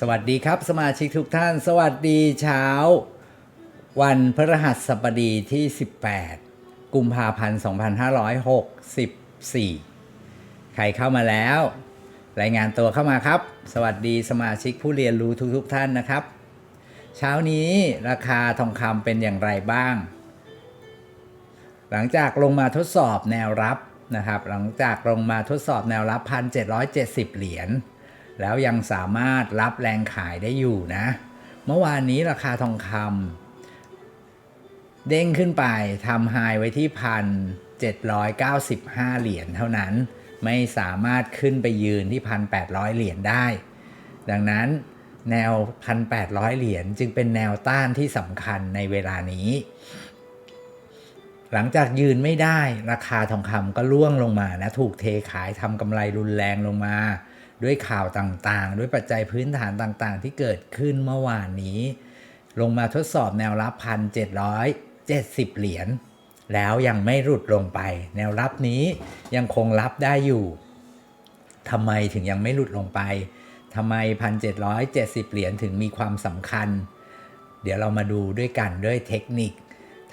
สวัสดีครับสมาชิกทุกท่าน สวัสดีเช้า วันพฤหัสบดีที่ 18 กุมภาพันธ์ 2564 ใครเข้ามาแล้ว รายงานตัวเข้ามาครับ สวัสดีสมาชิกผู้เรียนรู้ทุกๆทท่านนะครับ เช้านี้ราคาทองคำเป็นอย่างไรบ้าง หลังจากลงมาทดสอบแนวรับนะครับ หลังจากลงมาทดสอบแนวรับ 1,770 เหรียญ แล้วยังสามารถรับแรงขายได้อยู่นะ เมื่อวานนี้ราคาทองคำเด้งขึ้นไปทำไฮไว้ที่1,795เหรียญเท่านั้น ไม่สามารถขึ้นไปยืนที่1,800เหรียญได้ ดังนั้นแนว 1,800 เหรียญจึงเป็นแนวต้านที่สำคัญในเวลานี้ หลังจากยืนไม่ได้ราคาทองคำก็ร่วงลงมานะ ถูกเทขายทำกำไรรุนแรงลงมา ด้วยข่าวต่างๆ ด้วยปัจจัยพื้นฐานต่างๆ ที่เกิดขึ้นเมื่อวานนี้ ลงมาทดสอบแนวรับ 1,770 เหรียญแล้วยังไม่หลุดลงไป แนวรับนี้ยังคงรับได้อยู่ทำไมถึงยังไม่หลุดลงไปทำไม 1,770 เหรียญถึงมีความสำคัญ เดี๋ยวเรามาดูด้วยกันด้วยเทคนิค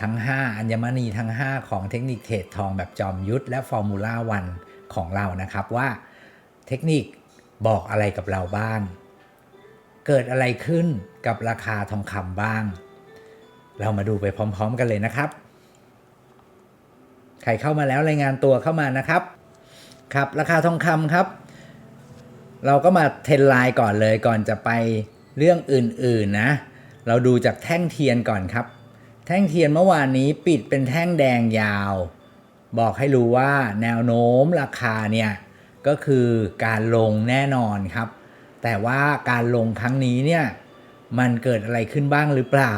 ทั้ง 5 อัญมณีทั้ง 5 ของเทคนิคเทรดทองแบบจอมยุทธและฟอร์มูล่าวันของเรานะครับว่าเทคนิค บอกอะไรกับเราบ้าง เกิดอะไรขึ้นกับราคาทองคำบ้าง เรามาดูไปพร้อม ๆ กันเลยนะครับ ใครเข้ามาแล้วรายงานตัวเข้ามานะครับ ครับราคาทองคำครับ เราก็มาเทรนไลน์ก่อนเลยก่อนจะไปเรื่องอื่น ๆนะ เราดูจากแท่งเทียนก่อนครับ แท่งเทียนเมื่อวานนี้ปิดเป็นแท่งแดงยาว บอกให้รู้ว่าแนวโน้มราคาเนี่ย ก็คือการลงแน่นอนครับ แต่ว่าการลงครั้งนี้เนี่ยมันเกิดอะไรขึ้นบ้างหรือเปล่า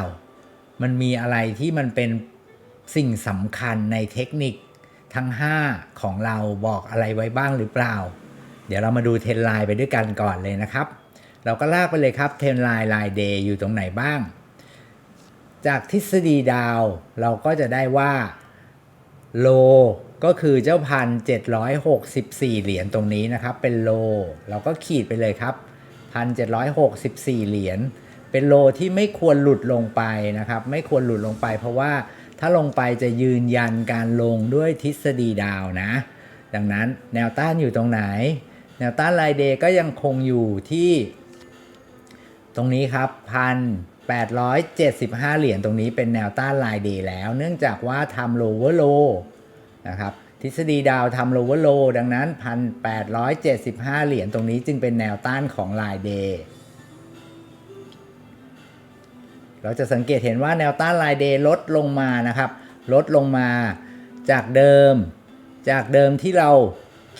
มันมีอะไรที่มันเป็นสิ่งสำคัญในเทคนิคทั้ง 5 ของเราบอกอะไรไว้บ้างหรือเปล่า เดี๋ยวเรามาดูเทรนไลน์ไปด้วยกันก่อนเลยนะครับ เราก็ลากไปเลยครับเทรนไลน์รายเดย์อยู่ตรงไหนบ้าง จากทฤษฎีดาวเราก็จะได้ว่าโล ก็คือเจ้าพันเจ็ดร้อยหกสิบสี่เหรียญตรงนี้นะครับ เป็นโล เราก็ขีดไปเลยครับพันเจ็ดร้อยหกสิบสี่เหรียญเป็นโลที่ไม่ควรหลุดลงไปนะครับ ไม่ควรหลุดลงไป เพราะว่าถ้าลงไปจะยืนยันการลงด้วยทฤษฎีดาวนะ ดังนั้นแนวต้านอยู่ตรงไหน แนวต้านรายเดย์ก็ยังคงอยู่ที่ ตรงนี้ครับพัน875 เหรียญตรงนี้เป็นแนวต้านรายเดย์แล้ว เนื่องจากว่าทำโลเวอร์โล นะครับทฤษฎีดาวทำโลเวอร์โล ดังนั้น 1,875 เหรียญตรงนี้จึงเป็นแนวต้านของรายเดย์เราจะสังเกตเห็นว่าแนวต้านรายเดย์ลดลงมานะครับ ลดลงมาจากเดิม จากเดิมที่เรา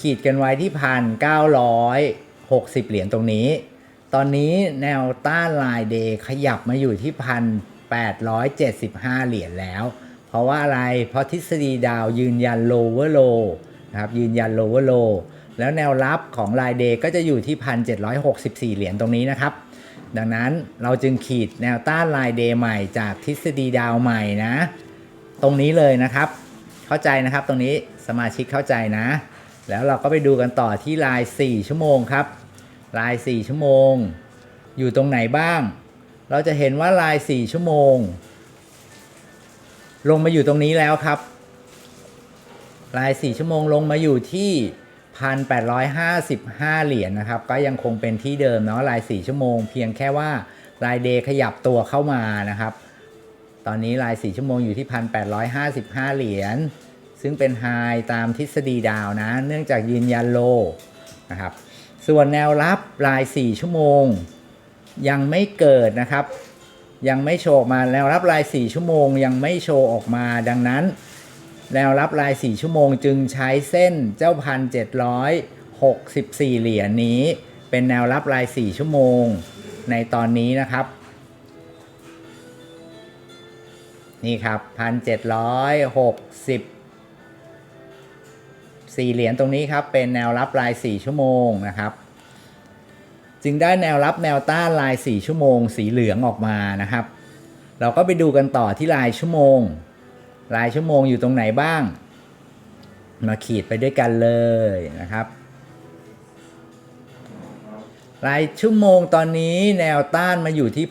ขีดกันไว้ที่พัน960เหรียญตรงนี้ ตอนนี้แนวต้านลายเดย์ขยับมาอยู่ที่พัน875เหรียญแล้ว ราะว่าอะไร เพราะทฤษฎีดาวยืนยัน lower low นะครับยืนยัน lower low แล้วแนวรับของลายเดย์ก็จะอยู่ที่ 1,764 เหรียญตรงนี้นะครับ ดังนั้นเราจึงขีดแนวต้านลายเดย์ใหม่จากทฤษฎีดาวใหม่นะ ตรงนี้เลยนะครับ เข้าใจนะครับตรงนี้สมาชิกเข้าใจนะ แล้วเราก็ไปดูกันต่อที่ลาย 4 ชั่วโมงครับลาย 4 ชั่วโมง อยู่ตรงไหนบ้าง เราจะเห็นว่าลาย 4 ชั่วโมง ลงมาอยู่ตรงนี้แล้วครับลาย 4 ชั่วโมงลงมาอยู่ที่ 1,855 เหรียญนะครับ ก็ยังคงเป็นที่เดิมเนาะลาย 4 ชั่วโมง เพียงแค่ว่าลายเดย์ขยับตัวเข้ามานะครับ ตอนนี้ลาย 4 ชั่วโมงอยู่ที่ 1,855 เหรียญ ซึ่งเป็นไฮตามทฤษฎีดาวนะ เนื่องจากยืนยันโลนะครับ ส่วนแนวรับลาย 4 ชั่วโมงยังไม่เกิดนะครับ ยังไม่โชว์ออกมาแนวรับลาย 4 ชั่วโมง ยังไม่โชว์ออกมาดังนั้นแนวรับลาย 4 ชั่วโมงจึงใช้เส้นเจ้าพันเจ็ดร้อยหกสิบสี่เหรียญนี้ เป็นแนวรับลาย 4 ชั่วโมงในตอนนี้นะครับ นี่ครับพันเจ็ดร้อยหกสิบสี่เหรียญตรงนี้ครับเป็นแนวรับลาย 4 ชั่วโมงนะครับ จึงได้แนวรับแนวต้านลาย 4 ชั่วโมง สีเหลืองออกมานะครับ เราก็ไปดูกันต่อที่ลายชั่วโมง ลายชั่วโมงอยู่ตรงไหนบ้าง มาขีดไปด้วยกันเลยนะครับรายชั่วโมงตอนนี้แนวต้านมาอยู่ที่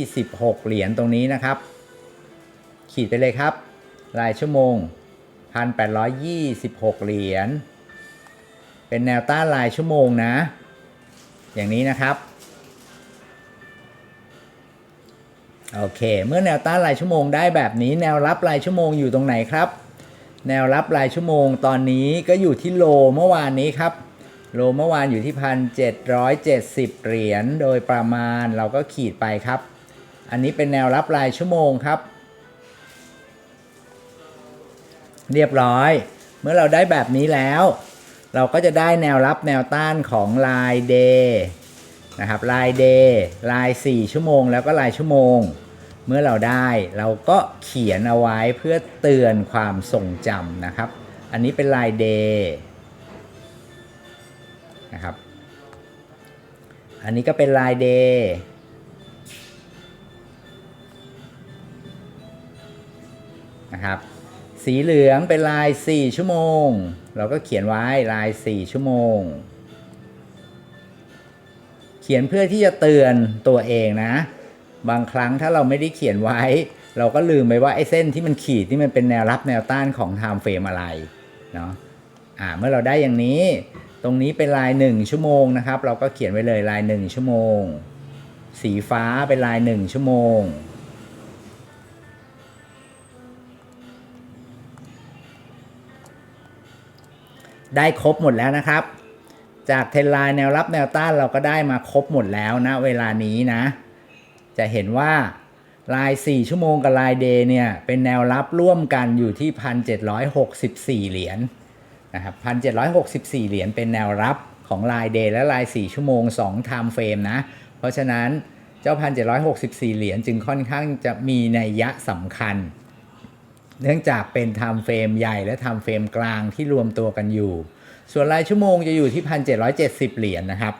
1,826 เหรียญตรงนี้นะครับ ขีดไปเลยครับ รายชั่วโมง 1,826 เหรียญ เป็นแนวต้านรายชั่วโมงนะ อย่างนี้นะครับ โอเค เมื่อแนวต้านรายชั่วโมงได้แบบนี้แนวรับรายชั่วโมงอยู่ตรงไหนครับ แนวรับรายชั่วโมงตอนนี้ก็อยู่ที่โลเมื่อวานนี้ครับ โลเมื่อวานอยู่ที่พันเจ็ดร้อยเจ็ดสิบเหรียญโดยประมาณเราก็ขีดไปครับ อันนี้เป็นแนวรับรายชั่วโมงครับ เรียบร้อย เมื่อเราได้แบบนี้แล้ว เราก็จะได้แนวรับแนวต้านของลายเดย์นะครับลายเดย์ลาย 4 ชั่วโมง แล้วก็ลายชั่วโมง เมื่อเราได้เราก็เขียนเอาไว้เพื่อเตือนความทรงจำนะครับ อันนี้เป็นลายเดย์นะครับอันนี้ก็เป็นลายเดย์นะครับ สีเหลืองเป็นลาย 4 ชั่วโมง เราก็เขียนไว้ลาย 4 ชั่วโมง เขียนเพื่อที่จะเตือนตัวเองนะ บางครั้งถ้าเราไม่ได้เขียนไว้ เราก็ลืมไปว่าไอ้เส้นที่มันขีดที่มันเป็นแนวรับแนวต้านของ time frame อะไรเนาะอ่าเมื่อเราได้อย่างนี้ ตรงนี้เป็นลาย 1 ชั่วโมงนะครับ เราก็เขียนไว้เลยลาย 1 ชั่วโมง สีฟ้าเป็นลาย 1 ชั่วโมง ได้ครบหมดแล้วนะครับ จากเทรนไลน์แนวรับแนวต้านเราก็ได้มาครบหมดแล้วนะเวลานี้นะ จะเห็นว่าลาย 4 ชั่วโมงกับลายเดย์เนี่ย เป็นแนวรับร่วมกันอยู่ที่ 1,764 เหรียญนะครับ 1,764 เหรียญเป็นแนวรับของลายเดย์และลาย 4 ชั่วโมง2 time frame นะ เพราะฉะนั้นเจ้า 1,764 เหรียญจึงค่อนข้างจะมีนัยยะสำคัญ เนื่องจากเป็น time frame ใหญ่และ time frame กลางที่รวมตัวกันอยู่ ส่วนรายชั่วโมงจะอยู่ที่ 1,770 เหรียญนะครับ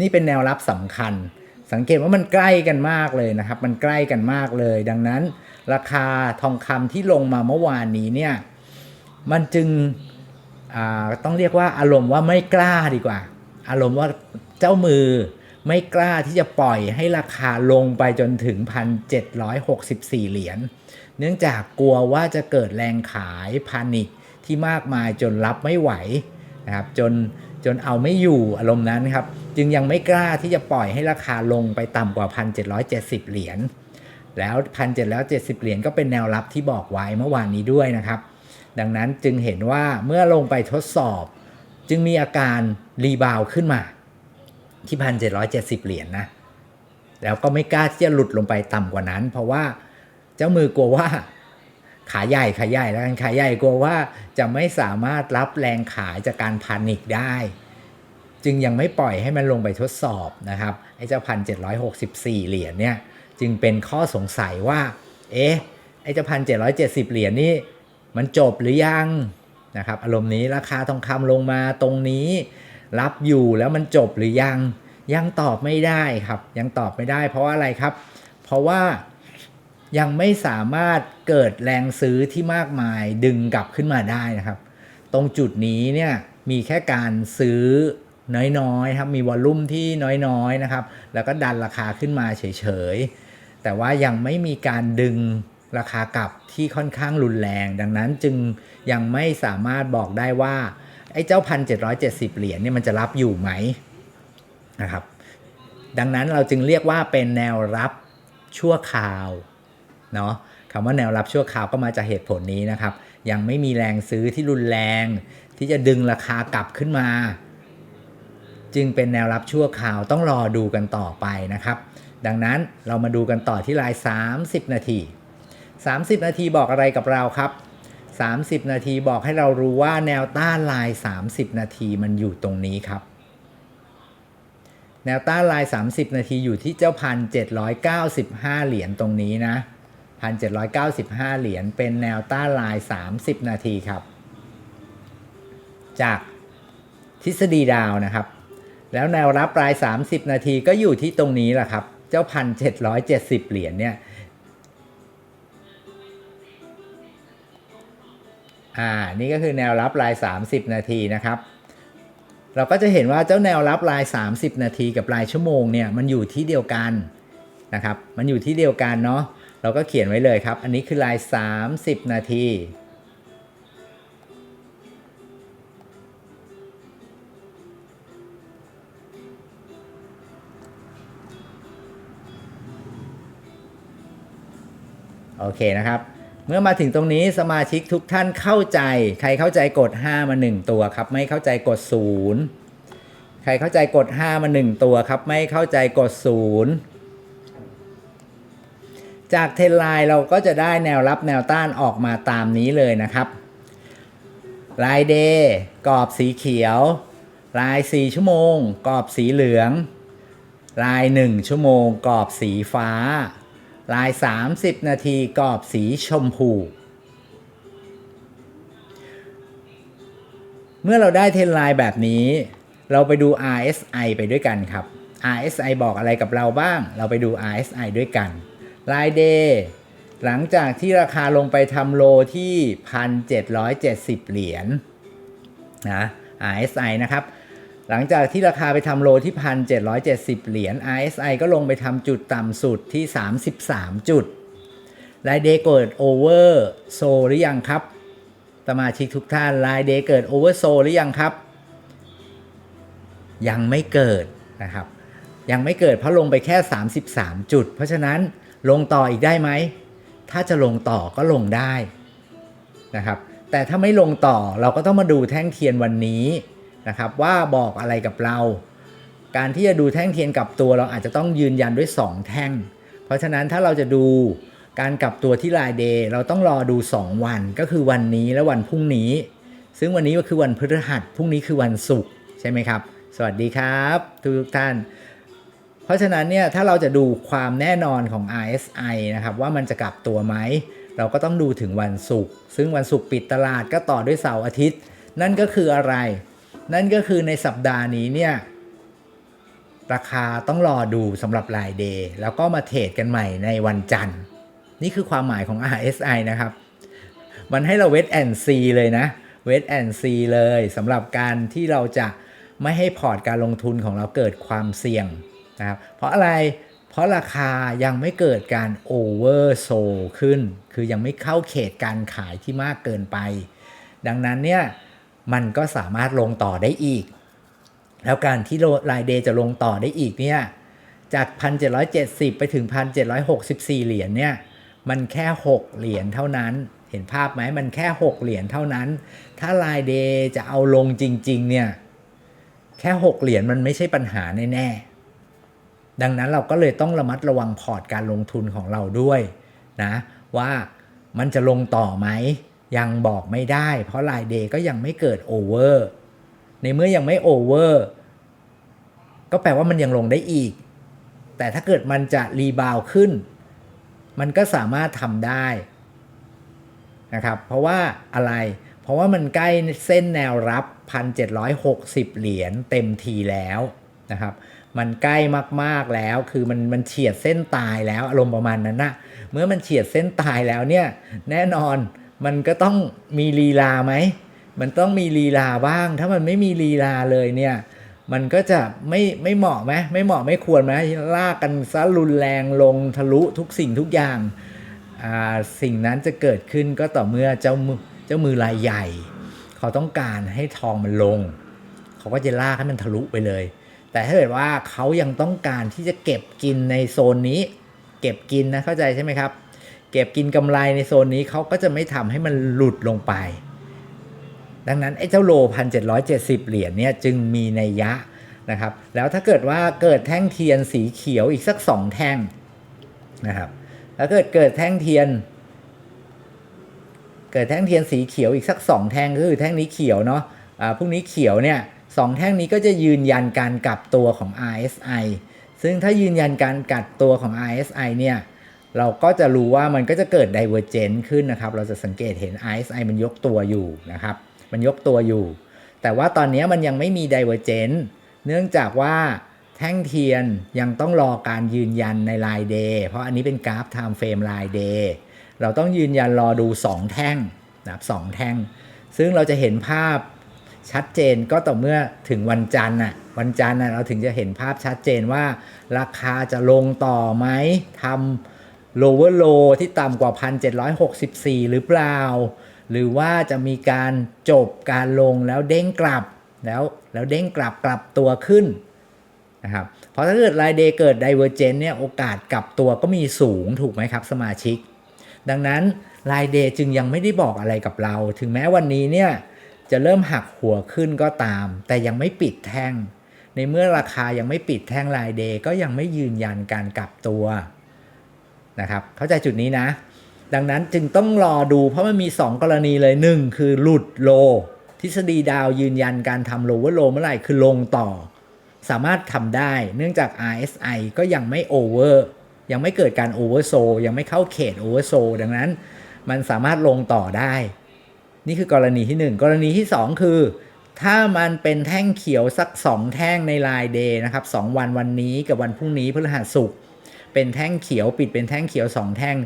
นี่เป็นแนวรับสำคัญ สังเกตว่ามันใกล้กันมากเลยนะครับ มันใกล้กันมากเลย ดังนั้น ราคาทองคำที่ลงมาเมื่อวานนี้เนี่ย มันจึงต้องเรียกว่าอารมณ์ว่าไม่กล้าดีกว่า อารมณ์ว่าเจ้ามือไม่กล้าที่จะปล่อยให้ราคาลงไปจนถึง 1,764 เหรียญ เนื่องจากกลัวว่าจะเกิดแรงขายพานิคที่มากมายจนรับไม่ไหวนะครับจนจนเอาไม่อยู่อารมณ์นั้นครับ จึงยังไม่กล้าที่จะปล่อยให้ราคาลงไปต่ำกว่า 1,770 เหรียญแล้ว 1,770 เหรียญก็เป็นแนวรับที่บอกไว้เมื่อวานนี้ด้วยนะครับ ดังนั้นจึงเห็นว่าเมื่อลงไปทดสอบ จึงมีอาการรีบาวขึ้นมาที่ 1,770 เหรียญนะแล้วก็ไม่กล้าที่จะหลุดลงไปต่ำกว่านั้น เพราะว่า เจ้ามือกลัวว่า ขาใหญ่ขาใหญ่แล้วกันขาใหญ่กลัวว่าจะไม่สามารถรับแรงขายจากการพานิกได้ จึงยังไม่ปล่อยให้มันลงไปทดสอบนะครับไอ้เจ้าพันเจ็ดร้อยหกสิบสี่เหรียญเนี่ยจึงเป็นข้อสงสัยว่า เอ๊ะไอ้เจ้าพันเจ็ดร้อยเจ็ดสิบเหรียญนี่มันจบหรือยังนะครับอารมณ์นี้ราคาทองคำลงมาตรงนี้ รับอยู่แล้วมันจบหรือยัง ยังตอบไม่ได้ครับ ยังตอบไม่ได้ เพราะว่าอะไรครับ เพราะว่า ยังไม่สามารถเกิดแรงซื้อที่มากมายดึงกลับขึ้นมาได้นะครับ ตรงจุดนี้เนี่ยมีแค่การซื้อน้อยๆครับมีวอลลุ่มที่น้อยๆนะครับ แล้วก็ดันราคาขึ้นมาเฉยๆ แต่ว่ายังไม่มีการดึงราคากลับที่ค่อนข้างรุนแรง ดังนั้นจึงยังไม่สามารถบอกได้ว่าไอ้เจ้าพันเจ็เหรียญเนี่ยมันจะรับอยู่ไหมนะครับ ดังนั้นเราจึงเรียกว่าเป็นแนวรับชั่วคราว เนาะคำว่าแนวรับชั่วคราวก็มาจากเหตุผลนี้นะครับ ยังไม่มีแรงซื้อที่รุนแรง ที่จะดึงราคากลับขึ้นมา จึงเป็นแนวรับชั่วคราวต้องรอดูกันต่อไปนะครับ ดังนั้นเรามาดูกันต่อที่ลาย 30 นาที 30 นาทีบอกอะไรกับเราครับ 30 นาทีบอกให้เรารู้ว่าแนวต้านลาย 30 นาทีมันอยู่ตรงนี้ครับแนวต้านลาย 30 นาทีอยู่ที่เจ้าพัน795 เหรียญตรงนี้นะ 1,795 เหรียญเป็นแนวต้านลาย 30 นาทีครับ จากทฤษฎีดาวนะครับ แล้วแนวรับปลาย 30 นาทีก็อยู่ที่ตรงนี้แหละครับ เจ้า 1,770 เหรียญเนี่ยอ่า นี่ก็คือแนวรับราย 30 นาทีนะครับ เราก็จะเห็นว่าเจ้าแนวรับลาย 30 นาทีกับลายชั่วโมงเนี่ยมันอยู่ที่เดียวกันนะครับ มันอยู่ที่เดียวกันเนาะ เราก็เขียนไว้เลยครับ อันนี้คือลาย 30 นาที โอเคนะครับ เมื่อมาถึงตรงนี้สมาชิกทุกท่านเข้าใจ ใครเข้าใจกด 5 มา 1 ตัวครับ ไม่เข้าใจกด 0 ใครเข้าใจกด 5 มา 1 ตัวครับ ไม่เข้าใจกด 0 จากเทรนไลน์เราก็จะได้แนวรับแนวต้านออกมาตามนี้เลยนะครับลายเดย์กรอบสีเขียว ลาย 4 ชั่วโมง กรอบสีเหลือง ลาย 1 ชั่วโมง กรอบสีฟ้า ลาย 30 นาที กรอบสีชมพู เมื่อเราได้เทรนไลน์แบบนี้ เราไปดู RSI ไปด้วยกันครับ RSI บอกอะไรกับเราบ้าง เราไปดู RSI ด้วยกัน รายเดย์หลังจากที่ราคาลงไปทำโลที่ 1,770 เหรียญนะ RSI นะครับ หลังจากที่ราคาไปทำโลที่ 1,770 เหรียญ RSI ก็ลงไปทำจุดต่ำสุดที่ 33 จุดรายเดย์เกิดโอเวอร์โซหรือยังครับสมาชิกทุกท่านรายเดย์เกิดโอเวอร์โซหรือยังครับ ยังไม่เกิดนะครับ ยังไม่เกิดเพราะลงไปแค่ 33 จุด เพราะฉะนั้น ลงต่ออีกได้ไหม ถ้าจะลงต่อก็ลงได้นะครับ แต่ถ้าไม่ลงต่อเราก็ต้องมาดูแท่งเทียนวันนี้นะครับ ว่าบอกอะไรกับเรา การที่จะดูแท่งเทียนกับตัวเราอาจจะต้องยืนยันด้วย 2 แท่ง เพราะฉะนั้นถ้าเราจะดูการกลับตัวที่รายเดย์เราต้องรอดู 2 วันก็คือวันนี้และวันพรุ่งนี้ ซึ่งวันนี้ก็คือวันพฤหัสพรุ่งนี้คือวันศุกร์ใช่ไหมครับ สวัสดีครับ ทุกท่าน ราะฉะนั้นเนี่ยถ้าเราจะดูความแน่นอนของ RSI นะครับว่ามันจะกลับตัวไหม เราก็ต้องดูถึงวันศุกร์ซึ่งวันศุกร์ปิดตลาดก็ต่อด้วยเสาร์อาทิตย์ นั่นก็คืออะไร นั่นก็คือในสัปดาห์นี้เนี่ยราคาต้องรอดูสำหรับรายเดย์แล้วก็มาเทรดกันใหม่ในวันจันทร์ นี่คือความหมายของ RSI นะครับ มันให้เราเวทแอนซีเลยนะเวทแอนซีเลยสำหรับการที่เราจะไม่ให้พอร์ตการลงทุนของเราเกิดความเสี่ยง นะครับเพราะอะไรเพราะราคายังไม่เกิดการโอเวอร์โซขึ้น คือยังไม่เข้าเขตการขายที่มากเกินไป ดังนั้นเนี่ยมันก็สามารถลงต่อได้อีก แล้วการที่รายเดย์จะลงต่อได้อีกเนี่ยจาก 1,770 ไปถึง 1,764 เหรียญเนี่ยมันแค่ 6 เหรียญเท่านั้น เห็นภาพไหมมันแค่ 6 เหรียญเท่านั้น ถ้ารายเดย์จะเอาลงจริง ๆ เนี่ย แค่ 6 เหรียญมันไม่ใช่ปัญหาแน่ๆ ดังนั้นเราก็เลยต้องระมัดระวังพอร์ตการลงทุนของเราด้วยนะว่ามันจะลงต่อไหมยังบอกไม่ได้ เพราะรายเดย์ก็ยังไม่เกิดโอเวอร์ในเมื่อยังไม่โอเวอร์ก็แปลว่ามันยังลงได้อีก แต่ถ้าเกิดมันจะรีบาวขึ้น มันก็สามารถทำได้นะครับเพราะว่าอะไรเพราะว่ามันใกล้เส้นแนวรับ 1,760 เหรียญเต็มทีแล้วนะครับ มันใกล้มากๆแล้ว คือมันมันเฉียดเส้นตายแล้วอารมณ์ประมาณนั้นนะเมื่อมันเฉียดเส้นตายแล้วเนี่ยแน่นอนมันก็ต้องมีลีลาไหมมันต้องมีลีลาบ้าง ถ้ามันไม่มีลีลาเลยเนี่ยมันก็จะไม่ไม่เหมาะไหมไม่เหมาะไม่ควรไหมลากกันซะรุนแรงลงทะลุทุกสิ่งทุกอย่างาสิ่งนั้นจะเกิดขึ้นก็ต่อเมื่อเจ้ามือเจ้ามือรายใหญ่ เขาต้องการให้ทองมันลง เขาก็จะลากให้มันทะลุไปเลย แต่ถ้าเกิดว่าเขายังต้องการที่จะเก็บกินในโซนนี้ เก็บกินนะเข้าใจใช่ไหมครับ เก็บกินกำไรในโซนนี้เขาก็จะไม่ทำให้มันหลุดลงไป ดังนั้นไอ้เจ้าโลพันเจ็ดร้อยเจ็ดสิบเหรียญเนี่ยจึงมีในยะนะครับ แล้วถ้าเกิดว่าเกิดแท่งเทียนสีเขียวอีกสักสองแท่งนะครับแล้วเกิดเกิดแท่งเทียน เกิดแท่งเทียนสีเขียวอีกสักสองแท่งก็คือแท่งนี้เขียวเนาะอ่าพรุ่งนี้เขียวเนี่ย สองแท่งนี้ก็จะยืนยันการกลับตัวของ RSI ซึ่งถ้ายืนยันการกลับตัวของ RSI เนี่ยเราก็จะรู้ว่ามันก็จะเกิด divergence ขึ้นนะครับ เราจะสังเกตเห็น RSI มันยกตัวอยู่นะครับ มันยกตัวอยู่ แต่ว่าตอนนี้มันยังไม่มี divergence เนื่องจากว่าแท่งเทียนยังต้องรอการยืนยันในรายเดย์เพราะอันนี้เป็นกราฟ time frame รายเดย์เราต้องยืนยันรอดู 2 แท่งนะครับสองแท่ง ซึ่งเราจะเห็นภาพ ชัดเจนก็ต่อเมื่อถึงวันจันทร์น่ะวันจันทร์น่ะเราถึงจะเห็นภาพชัดเจนว่า ราคาจะลงต่อไหมทำ lower low ที่ต่ำกว่า 1,764 หรือเปล่า หรือว่าจะมีการจบการลงแล้วเด้งกลับแล้วแล้วเด้งกลับกลับตัวขึ้นนะครับเพราะถ้าเกิดรายเดย์เกิด divergent เนี่ยโอกาสกลับตัวก็มีสูงถูกไหมครับสมาชิก ดังนั้นรายเดย์จึงยังไม่ได้บอกอะไรกับเรา ถึงแม้วันนี้เนี่ย จะเริ่มหักหัวขึ้นก็ตาม แต่ยังไม่ปิดแท่ง ในเมื่อราคายังไม่ปิดแท่งรายเดย์ก็ยังไม่ยืนยันการกลับตัวนะครับเข้าใจจุดนี้นะ ดังนั้นจึงต้องรอดูเพราะมันมี 2 กรณีเลย 1 คือหลุดโล ทฤษฎีดาวยืนยันการทำโลว่าโลเมื่อไหร่คือลงต่อ สามารถทำได้เนื่องจาก RSI ก็ยังไม่โอเวอร์ยังไม่เกิดการโอเวอร์โซยังไม่เข้าเขตโอเวอร์โซดังนั้นมันสามารถลงต่อได้ นี่คือกรณีที่ 1 กรณีที่ 2 คือ ถ้ามันเป็นแท่งเขียวสัก 2 แท่งในลายเดย์นะครับ2วันวันนี้กับวันพรุ่งนี้พฤหัสศุกร์เป็นแท่งเขียวปิดเป็นแท่งเขียว 2 แท่ง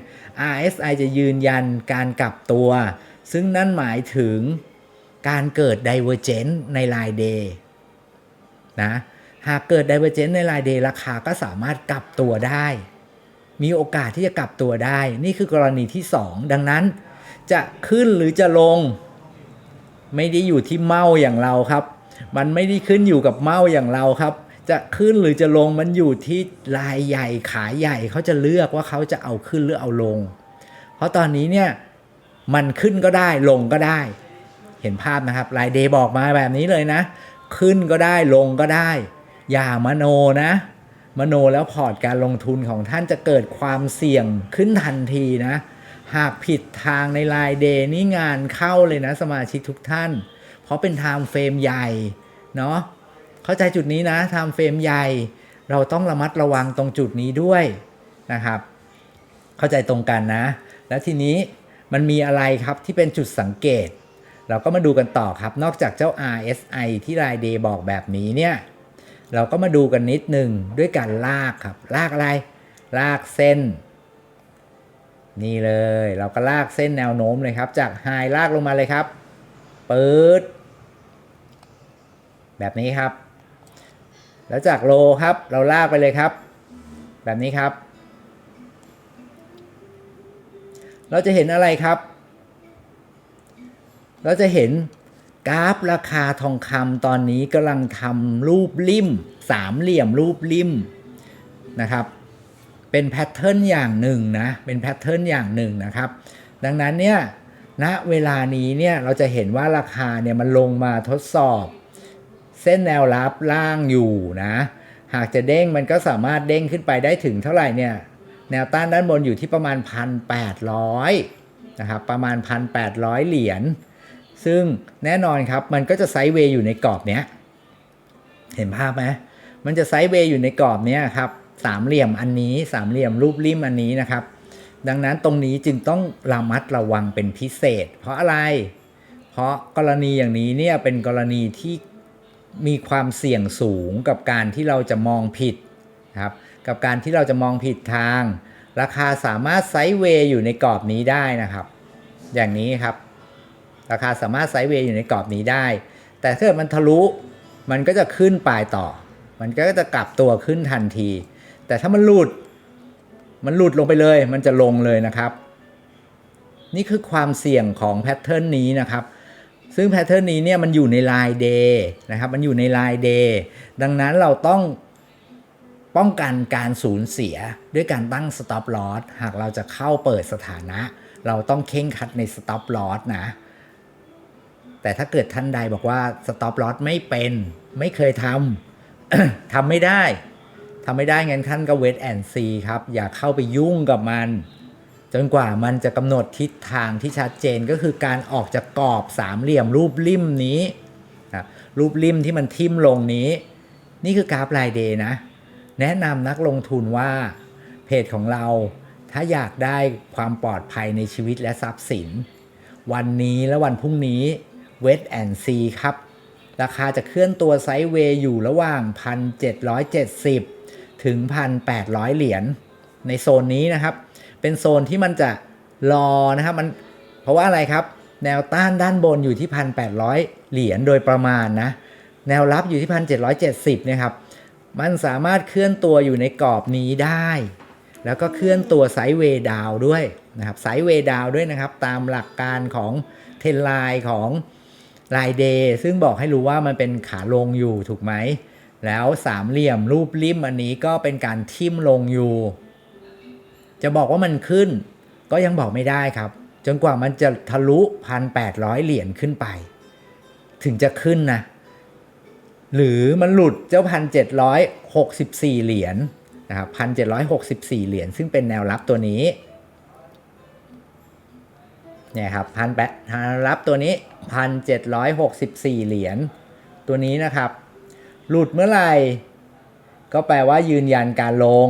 RSI จะยืนยันการกลับตัว ซึ่งนั่นหมายถึงการเกิด Divergence ในลายเดย์นะหากเกิด Divergence ในลายเดย์ราคาก็สามารถกลับตัวได้ มีโอกาสที่จะกลับตัวได้ นี่คือกรณีที่ 2 ดังนั้น จะขึ้นหรือจะลง ไม่ได้อยู่ที่เมาอย่างเราครับ มันไม่ได้ขึ้นอยู่กับเมาอย่างเราครับ จะขึ้นหรือจะลงมันอยู่ที่รายใหญ่ขาใหญ่เขาจะเลือกว่าเขาจะเอาขึ้นหรือเอาลง เพราะตอนนี้เนี่ยมันขึ้นก็ได้ลงก็ได้ เห็นภาพนะครับรายเดย์บอกมาแบบนี้เลยนะ ขึ้นก็ได้ลงก็ได้ อย่ามโนนะ มโนแล้วพอร์ตการลงทุนของท่านจะเกิดความเสี่ยงขึ้นทันทีนะ หากผิดทางในรายเดย์นี่งานเข้าเลยนะสมาชิกทุกท่าน เพราะเป็นไทม์เฟรมใหญ่เนาะเข้าใจจุดนี้นะไทม์เฟรมใหญ่ เราต้องระมัดระวังตรงจุดนี้ด้วยนะครับ เข้าใจตรงกันนะ แล้วทีนี้มันมีอะไรครับที่เป็นจุดสังเกต เราก็มาดูกันต่อครับ นอกจากเจ้า RSI ที่รายเดย์บอกแบบนี้เนี่ย เราก็มาดูกันนิดหนึ่งด้วยการลากครับ ลากอะไร ลากเส้น นี่เลยเราก็ลากเส้นแนวโน้มเลยครับ จากไฮลากลงมาเลยครับเปื๊ดแบบนี้ครับ แล้วจากโลครับเราลากไปเลยครับ แบบนี้ครับ เราจะเห็นอะไรครับ เราจะเห็นกราฟราคาทองคำตอนนี้กำลังทำรูปริ่มสามเหลี่ยมรูปริ่มนะครับ เป็นแพทเทิร์นอย่างหนึ่งนะ เป็นแพทเทิร์นอย่างหนึ่งนะครับ ดังนั้นเนี่ยณเวลานี้เนี่ยเราจะเห็นว่าราคาเนี่ยมันลงมาทดสอบ เส้นแนวรับล่างอยู่นะ หากจะเด้งมันก็สามารถเด้งขึ้นไปได้ถึงเท่าไหร่เนี่ย แนวต้านด้านบนอยู่ที่ประมาณ 1,800นะครับ ประมาณ 1,800 เหรียญ ซึ่งแน่นอนครับมันก็จะไซด์เวย์อยู่ในกรอบเนี้ย เห็นภาพไหมมันจะไซด์เวย์อยู่ในกรอบเนี้ยครับ สามเหลี่ยมอันนี้สามเหลี่ยมรูปริมอันนี้นะครับ ดังนั้นตรงนี้จึงต้องระมัดระวังเป็นพิเศษ เพราะอะไร เพราะกรณีอย่างนี้เนี่ยเป็นกรณีที่มีความเสี่ยงสูงกับการที่เราจะมองผิดครับกับการที่เราจะมองผิดทาง ราคาสามารถไซด์เวย์อยู่ในกรอบนี้ได้นะครับ อย่างนี้ครับ ราคาสามารถไซด์เวย์อยู่ในกรอบนี้ได้ แต่ถ้าเกิดมันทะลุมันก็จะขึ้นปลายต่อ มันก็จะกลับตัวขึ้นทันที แต่ถ้ามันหลุด มันหลุดลงไปเลย มันจะลงเลยนะครับ นี่คือความเสี่ยงของแพทเทิร์นนี้นะครับ ซึ่งแพทเทิร์นนี้เนี่ยมันอยู่ในลายเดย์นะครับ มันอยู่ในลายเดย์ดังนั้นเราต้องป้องกันการสูญเสียด้วยการตั้ง stop loss หากเราจะเข้าเปิดสถานะ เราต้องเข่งคัดใน stop loss นะ แต่ถ้าเกิดท่านใดบอกว่า stop loss ไม่เป็น ไม่เคยทำ ทำไม่ได้ ทำไม่ได้งั้นท่านก็ wait and see ครับ อย่าเข้าไปยุ่งกับมัน จนกว่ามันจะกำหนดทิศทางที่ชัดเจนก็คือการออกจากกรอบสามเหลี่ยมรูปริมนี้ครับรูปริมที่มันทิ่มลงนี้ นี่คือกราฟรายเดย์นะ แนะนำนักลงทุนว่าเพจของเราถ้าอยากได้ความปลอดภัยในชีวิตและทรัพย์สิน วันนี้และวันพรุ่งนี้ Wait and See ครับ ราคาจะเคลื่อนตัวไซด์เวย์อยู่ระหว่าง 1,770 ถึง 1,800 เหรียญในโซนนี้นะครับ เป็นโซนที่มันจะรอนะครับมันเพราะว่าอะไรครับ แนวต้านด้านบนอยู่ที่ 1,800 เหรียญโดยประมาณนะ แนวรับอยู่ที่ 1,770เนี่ยครับ มันสามารถเคลื่อนตัวอยู่ในกรอบนี้ได้ แล้วก็เคลื่อนตัวไซด์เวดาวด้วยนะครับไซด์เวดาวด้วยนะครับ ตามหลักการของเทรนไลน์ของรายเดย์ซึ่งบอกให้รู้ว่ามันเป็นขาลงอยู่ถูกไหม แล้วสามเหลี่ยมรูปริมอันนี้ก็เป็นการทิ่มลงอยู่ จะบอกว่ามันขึ้น ก็ยังบอกไม่ได้ครับ จนกว่ามันจะทะลุพันแปดร้อยเหรียญขึ้นไป ถึงจะขึ้นนะ หรือมันหลุดเจ้าพันเจ็ดร้อยหกสิบสี่เหรียญนะครับพันเจ็ดร้อยหกสิบสี่เหรียญซึ่งเป็นแนวรับตัวนี้เนี่ยครับพันแปดแนวรับตัวนี้พันเจ็ดร้อยหกสิบสี่เหรียญตัวนี้นะครับ หลุดเมื่อไหร่ ก็แปลว่ายืนยันการลง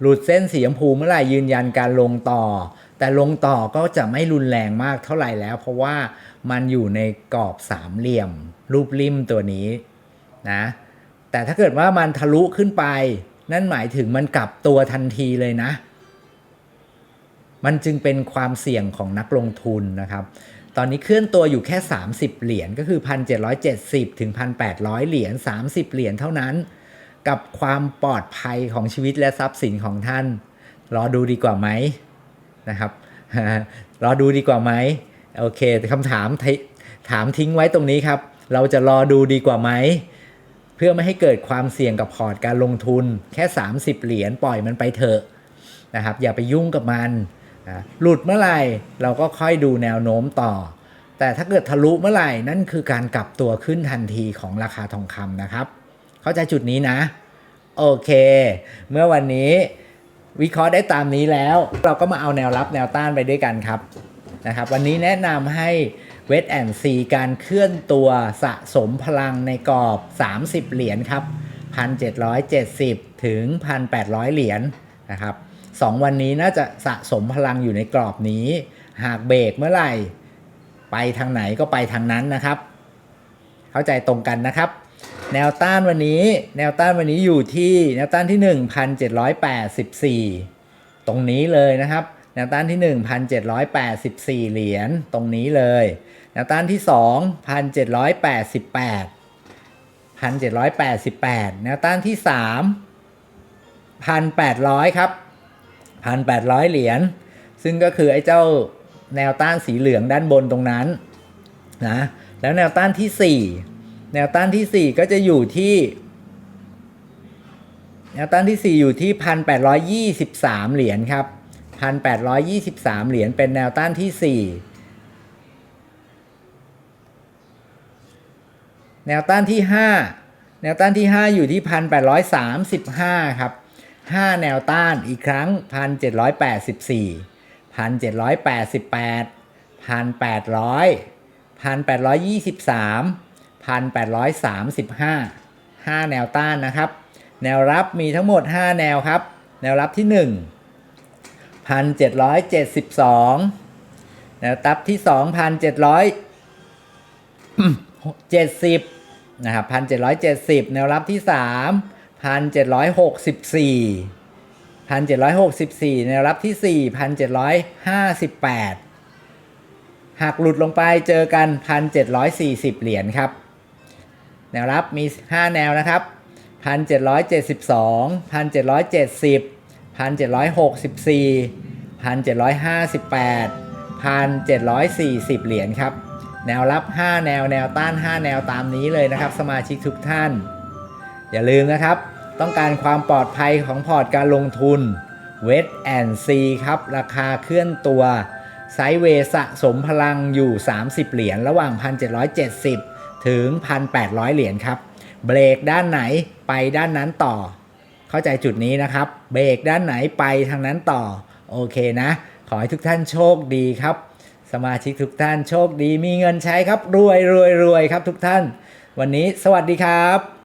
หลุดเส้นสีชมพูเมื่อไหร่ยืนยันการลงต่อ แต่ลงต่อก็จะไม่รุนแรงมากเท่าไหร่แล้ว เพราะว่ามันอยู่ในกรอบสามเหลี่ยม รูปริมตัวนี้นะแต่ถ้าเกิดว่ามันทะลุขึ้นไป นั่นหมายถึงมันกลับตัวทันทีเลยนะ มันจึงเป็นความเสี่ยงของนักลงทุนนะครับ ตอนนี้เคลื่อนตัวอยู่แค่ 30 เหรียญก็คือ 1,770 ถึง 1,800 เหรียญ 30 เหรียญเท่านั้น กับความปลอดภัยของชีวิตและทรัพย์สินของท่าน รอดูดีกว่าไหมนะครับ รอดูดีกว่าไหมโอเคคำถามถามทิ้งไว้ตรงนี้ครับ เราจะรอดูดีกว่าไหม เพื่อไม่ให้เกิดความเสี่ยงกับพอร์ตการลงทุนแค่ 30 เหรียญปล่อยมันไปเถอะนะครับ อย่าไปยุ่งกับมัน นะหลุดเมื่อไหร่เราก็ค่อยดูแนวโน้มต่อ แต่ถ้าเกิดทะลุเมื่อไหร่นั่นคือการกลับตัวขึ้นทันทีของราคาทองคำนะครับ เข้าใจจุดนี้นะ โอเค เมื่อวันนี้วิเคราะห์ได้ตามนี้แล้ว เราก็มาเอาแนวรับแนวต้านไปด้วยกันครับนะครับ วันนี้แนะนำให้เวทแอนซีการเคลื่อนตัวสะสมพลังในกรอบ 30 เหรียญครับ 1,770 ถึง 1,800 เหรียญนะครับ สองวันนี้น่าจะสะสมพลังอยู่ในกรอบนี้ หากเบรกเมื่อไหร่ ไปทางไหนก็ไปทางนั้นนะครับ เข้าใจตรงกันนะครับ แนวต้านวันนี้ แนวต้านวันนี้อยู่ที่แนวต้านที่ 1,784 ตรงนี้เลยนะครับแนวต้านที่ 1,784 เหรียญตรงนี้เลย แนวต้านที่ 2,788 1,788 แนวต้านที่3 1,800 ครับ 1,800 เหรียญ ซึ่งก็คือไอ้เจ้าแนวต้านสีเหลืองด้านบนตรงนั้นนะ แล้วแนวต้านที่ 4 แนวต้านที่ 4 ก็จะอยู่ที่ แนวต้านที่ 4 อยู่ที่ 1,823 เหรียญครับ 1,823 เหรียญเป็นแนวต้านที่ 4แนวต้านที่ 5 แนวต้านที่ 5 อยู่ที่ 1,835 ครับ 5 แนวต้านอีกครั้ง 1,784 1,788 1,800 1,823 1,835 5 แนวต้านนะครับ แนวรับมีทั้งหมด 5 แนวครับ แนวรับที่ 1 1,772 แนวรับที่ 2,770 นะครับ 1,770 แนวรับที่ 3 1,764 1,764แนวรับที่4,758หากหลุดลงไปเจอกัน1,740เหรียญครับ แนวรับมี5แนวนะครับ1,772 1,770 1,764 1,758 1,740เหรียญครับ แนวรับ 5 แนวแนวต้าน 5 แนวตามนี้เลยนะครับ สมาชิกทุกท่าน อย่าลืมนะครับ ต้องการความปลอดภัยของพอร์ตการลงทุน w e t and C ครับ ราคาเคลื่อนตัวไซเวสะสมพลังอยู่ 30 เหรียญระหว่าง 1,770 ถึง 1,800 เหรียญครับ เบรกด้านไหนไปด้านนั้นต่อ เข้าใจจุดนี้นะครับ เบรกด้านไหนไปทางนั้นต่อ โอเคนะ ขอให้ทุกท่านโชคดีครับ สมาชิกทุกท่านโชคดีมีเงินใช้ครับ รวยรวยรวยครับทุกท่าน วันนี้สวัสดีครับ